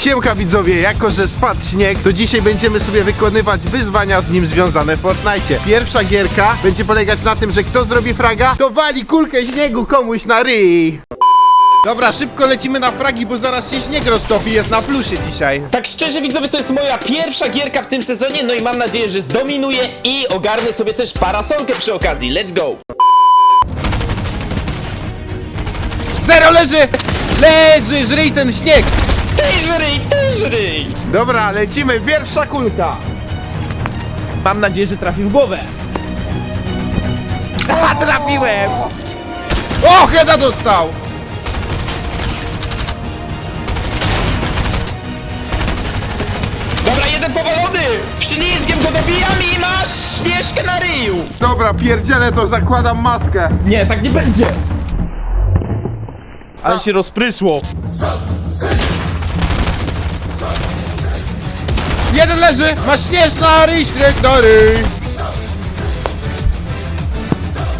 Siemka widzowie, jako że spadł śnieg, to dzisiaj będziemy sobie wykonywać wyzwania z nim związane w Fortnite. Pierwsza gierka będzie polegać na tym, że kto zrobi fraga, to wali kulkę śniegu komuś na ryj. Dobra, szybko lecimy na fragi, bo zaraz się śnieg roztopi, jest na plusie dzisiaj. Tak szczerze widzowie, to jest moja pierwsza gierka w tym sezonie, no i mam nadzieję, że zdominuję i ogarnę sobie też parasolkę przy okazji. Let's go! Zero leży! Leży, żryj ten śnieg! Ty żryj, ty żryj! Dobra, lecimy, pierwsza kulka. Mam nadzieję, że trafi w głowę. A, trafiłem! O, Heda dostał! Dobra, jeden powalony! Ślizgiem go dobijam i masz śnieżkę na ryju! Dobra, pierdzielę to, zakładam maskę. Nie, tak nie będzie. Ale się rozprysło. Jeden leży, masz śnieżna ryj, śnieg na ryj.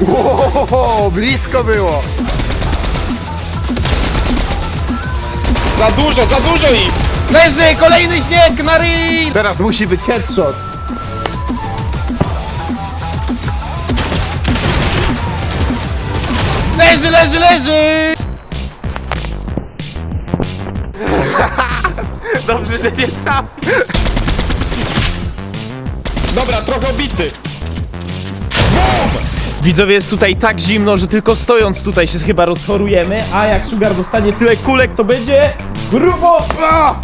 Ohohoho, blisko było. Za dużo, za dużo ich! Leży, kolejny śnieg na ryj. Teraz musi być headshot. Leży, leży, leży! Dobrze, że nie trafił. Dobra, trochę obity. Widzowie, jest tutaj tak zimno, że tylko stojąc tutaj się chyba rozchorujemy, a jak Sugar dostanie tyle kulek, to będzie grubo. A!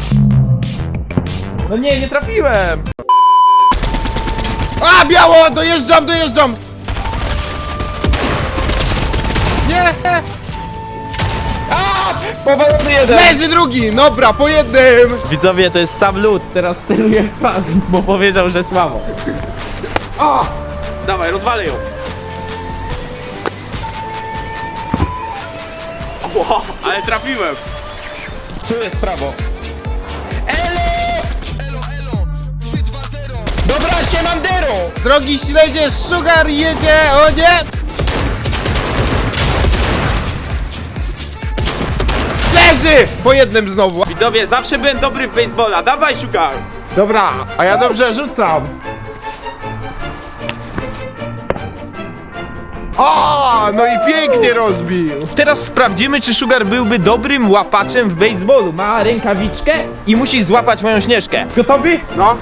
No nie, nie trafiłem. A, biało! Dojeżdżam, dojeżdżam! Nie! Powalony jeden! Leży drugi! Dobra, po jednym! Widzowie, to jest sam lód. Teraz celuję w twarz, bo powiedział, że słabo. O! Dawaj, rozwalę ją. Ło, ale trafiłem. Tu jest prawo. Elo! Dobra, siemandero! Drogi śledzie, Sugar jedzie! O nie! Leży! Po jednym znowu. Widzowie, zawsze byłem dobry w baseballa. Dawaj, Sugar. Dobra, a ja dobrze rzucam. O, no i pięknie rozbił. Teraz sprawdzimy, czy Sugar byłby dobrym łapaczem w baseballu. Ma rękawiczkę i musi złapać moją śnieżkę. Gotowy? No.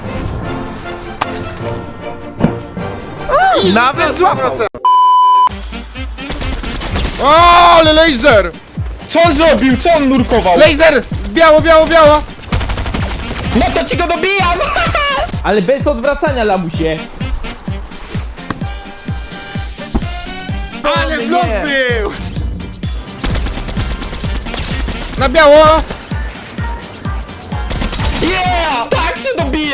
Nawet złapał. O, ale laser! Co on zrobił? Co on nurkował? Laser! Biało, biało, biało! No to ci go dobijam! Ale bez odwracania, lamusie. Ale blok był! Na biało!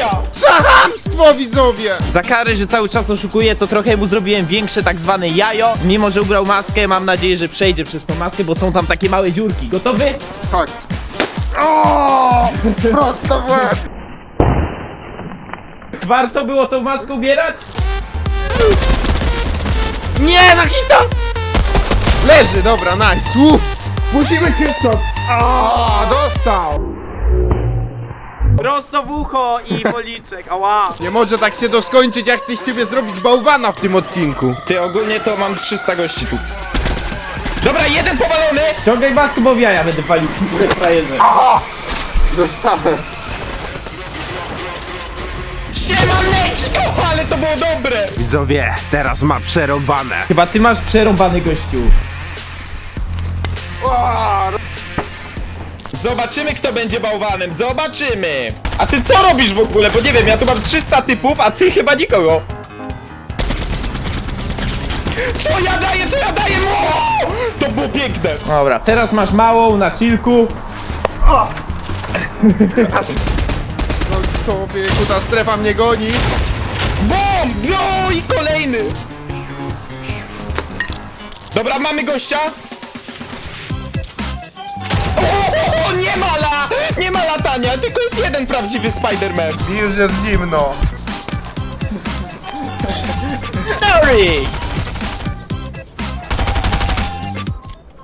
Się! Zahamstwo, widzowie! Za karę, że cały czas oszukuje, to trochę mu zrobiłem większe tak zwane jajo. Mimo, że ubrał maskę, mam nadzieję, że przejdzie przez tą maskę, bo są tam takie małe dziurki. Gotowy? Chodź. O! Prosto w łeb! Warto było tą maskę ubierać? Nie, na hita! Leży, dobra, nice. Uff. Musimy headshot. O, dostał! Prosto w ucho i policzek, ała. Nie może tak się to skończyć, jak chcę z ciebie zrobić bałwana w tym odcinku. Ty, ogólnie to mam 300 gości tu. Dobra, jeden powalony! Ciągaj maskę, bo w jaja będę palił. Frajerze. Dostałem. Siemaneczko! Ale to było dobre! Widzowie, teraz ma przerąbane. Chyba ty masz przerąbany gościu. Zobaczymy, kto będzie bałwanem, zobaczymy! A ty co robisz w ogóle? Bo nie wiem, ja tu mam 300 typów, a ty chyba nikogo. Co ja daję, co ja daję? O! To było piękne! Dobra, teraz masz małą na chillku. No człowieku, ta strefa mnie goni. Bom! No i kolejny! Dobra, mamy gościa. tylko jest jeden prawdziwy Spider-Man. Już jest zimno. Sorry!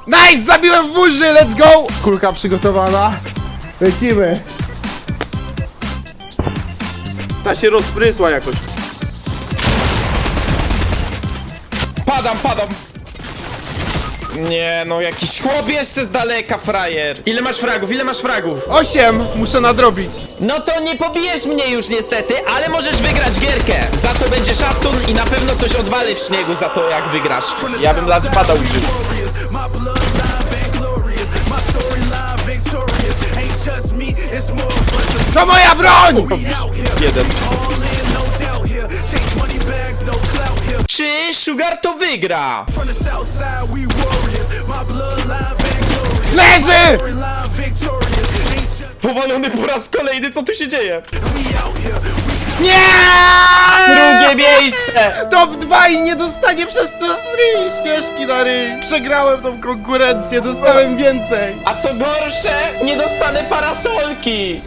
Nice! Zabiłem w burzy! Let's go! Kulka przygotowana. Lecimy. Ta się rozprysła jakoś. Padam, padam. Nie, no jakiś chłop jeszcze z daleka, frajer. Ile masz fragów, ile masz fragów? Osiem muszę nadrobić. No to nie pobijesz mnie już niestety, ale możesz wygrać gierkę. Za to będzie szacun i na pewno coś odwali w śniegu za to jak wygrasz. Ja bym lat padał użył. My bloodline been glorious. My storyline victorious. Ain't just me, it's more of us. To moja broń! Jeden. all in, Czy Sugar to wygra? Leży! Powalony po raz kolejny, co tu się dzieje? Nie! Drugie miejsce! Top 2 i nie dostanie przez to stry ścieżki na ryj. Przegrałem tą konkurencję, dostałem więcej. A co gorsze, nie dostanę parasolki.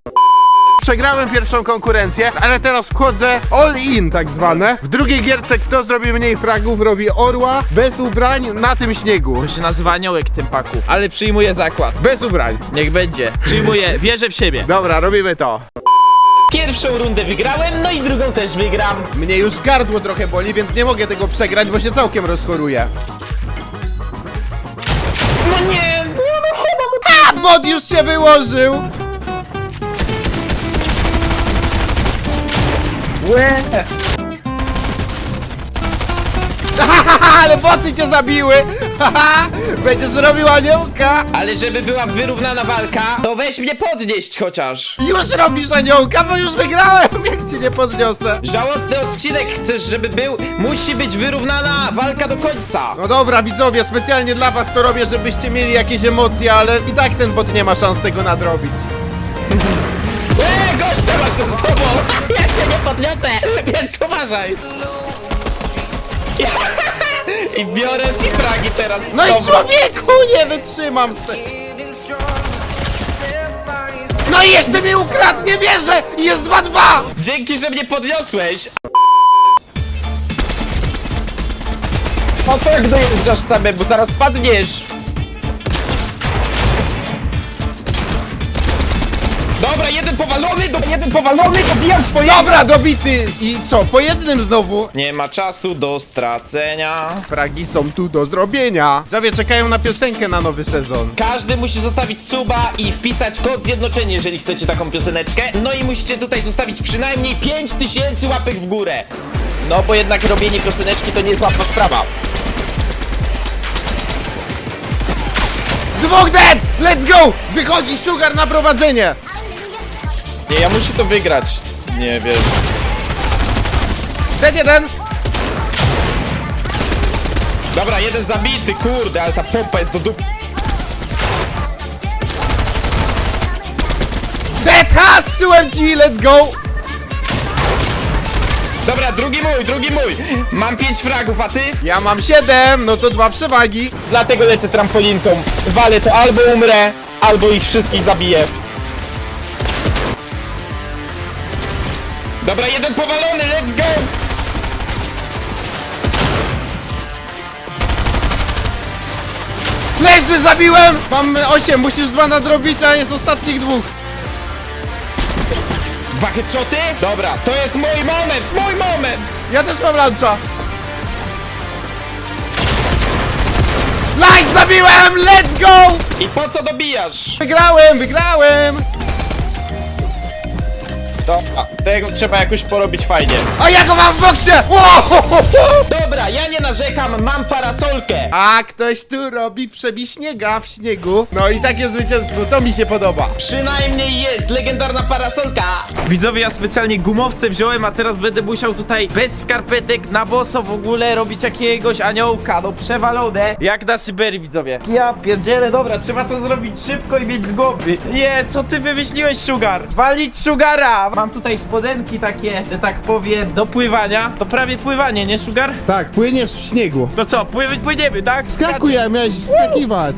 Przegrałem pierwszą konkurencję, ale teraz wchodzę all in tak zwane. W drugiej gierce kto zrobi mniej fragów robi orła bez ubrań na tym śniegu. To się nazywa aniołek w tym paku, ale przyjmuję zakład. Bez ubrań. Niech będzie. Przyjmuję, wierzę w siebie. Dobra, robimy to. Pierwszą rundę wygrałem, no i drugą też wygram. Mnie już gardło trochę boli, więc nie mogę tego przegrać, bo się całkiem rozchoruję. No nie, nie no chyba mu A, mod już się wyłożył! Łe! Ale boty cię zabiły! Haha, Będziesz robił aniołka! Ale żeby była wyrównana walka, to weź mnie podnieść chociaż. Już robisz aniołka, bo już wygrałem, jak cię nie podniosę. Żałosny odcinek chcesz, żeby był, musi być wyrównana walka do końca. No dobra, widzowie, specjalnie dla was to robię, żebyście mieli jakieś emocje, ale i tak ten bot nie ma szans tego nadrobić. Gościa masz ze sobą! Ja cię nie podniosę, więc uważaj. I biorę ci fragi teraz. No i Dobra. człowieku, nie wytrzymam z tego. No i jeszcze mi ukradł, nie wierzę! I Jest 2-2! Dzięki, że mnie podniosłeś. No to jak dojeżdżasz samemu, bo zaraz padniesz. Dobra, jeden powalony, do... Jeden powalony, dobijam twoje... Dobra, dobity! I co, po jednym znowu? Nie ma czasu do stracenia. Fragi są tu do zrobienia. Zawie czekają na piosenkę na nowy sezon. Każdy musi zostawić suba i wpisać kod zjednoczenie, jeżeli chcecie taką pioseneczkę. No i musicie tutaj zostawić przynajmniej 5000 łapek w górę. No bo jednak robienie pioseneczki to nie jest łatwa sprawa. Dwóch dead! Let's go! Wychodzi Sugar na prowadzenie! Nie, ja muszę to wygrać. Nie wiesz. Dead jeden! Dobra, jeden zabity, kurde, ale ta pompa jest do dupy. Dead Husk, ci, let's go! Dobra, drugi mój, drugi mój. Mam 5 fragów, a ty? Ja mam 7, no to dwa przewagi. Dlatego lecę trampolinką. Walę to albo umrę, albo ich wszystkich zabiję. Dobra, jeden powalony, let's go! Leży, zabiłem! Mam 8, musisz dwa nadrobić, a jest ostatnich dwóch. Dwa headshoty? Dobra, to jest mój moment, mój moment! Ja też mam luncha. Light zabiłem! Let's go! I po co dobijasz? Wygrałem, wygrałem! Dobra, tego trzeba jakoś porobić fajnie. A ja go mam w boksie! Wow! Dobra, ja nie narzekam, mam parasolkę. A ktoś tu robi przebij śniega w śniegu. No i takie zwycięstwo, to mi się podoba. Przynajmniej jest legendarna parasolka. Widzowie, ja specjalnie gumowce wziąłem, a teraz będę musiał tutaj bez skarpetek na boso w ogóle robić jakiegoś aniołka, no przewalone, jak na Syberii, widzowie. Ja pierdzielę, dobra, trzeba to zrobić szybko i mieć z głowy. Nie, co ty wymyśliłeś, Sugar? Walić Sugara! Mam tutaj spodenki takie, że tak powiem, do pływania. To prawie pływanie, nie, Sugar? Tak, płyniesz w śniegu. To co, pływy, płyniemy, tak? Skakuję, miałeś wskakiwać.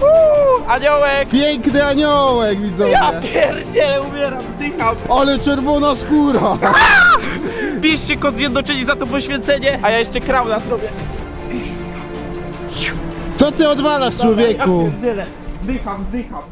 Uuu, aniołek! Piękny aniołek, widzowie. Ja pierdzielę, umieram, zdycham. Ale czerwona skóra. Piszcie kod zjednoczeni za to poświęcenie, a ja jeszcze krauna zrobię. Co ty odwalasz, Ja pierdzielę, zdycham, zdycham.